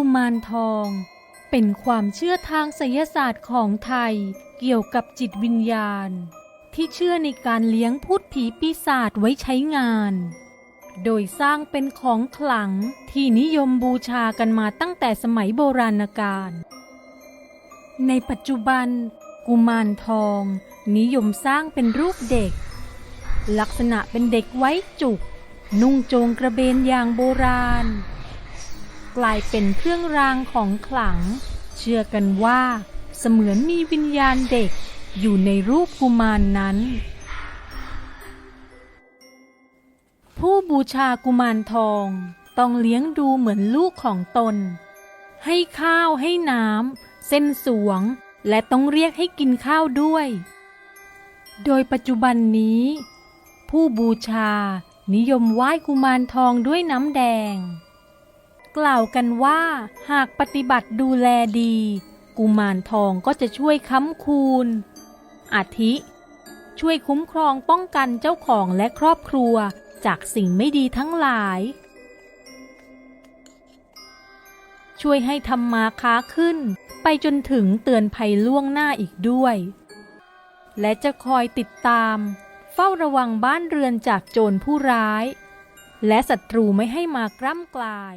กุมารทอง เป็นความเชื่อทางไสยศาสตร์ของไทยเกี่ยวกับจิตวิญญาณ ที่เชื่อในการเลี้ยงพูดผีปีศาจไว้ใช้งาน โดยสร้างเป็นของขลังที่นิยมบูชากันมาตั้งแต่สมัยโบราณกาลในปัจจุบัน กุมารทอง นิยมสร้างเป็นรูปเด็ก ลักษณะเป็นเด็กไว้จุก นุ่งโจงกระเบนอย่างโบราณ กลายเป็นเครื่องรางของขลัง เชื่อกันว่าเสมือนมีวิญญาณเด็กอยู่ในรูปกุมารนนั้น ผู้บูชากุมารทองต้องเลี้ยงดูเหมือนลูกของตน ให้ข้าวให้น้ำเส้นสวง และต้องเรียกให้กินข้าวด้วย โดยปัจจุบันนี้ ผู้บูชานิยมไหว้กุมารทองด้วยน้ำแดง กล่าวกันว่าหากปฏิบัติดูแลดี กุมารทองก็จะช่วยค้ำคูณ อาทิ ช่วยคุ้มครองป้องกันเจ้าของและครอบครัวจากสิ่งไม่ดีทั้งหลาย ช่วยให้ทำมาค้าขึ้น ไปจนถึงเตือนภัยล่วงหน้าอีกด้วย และจะคอยติดตาม เฝ้าระวังบ้านเรือนจากโจรผู้ร้าย และศัตรูไม่ให้มากล้ำกลาย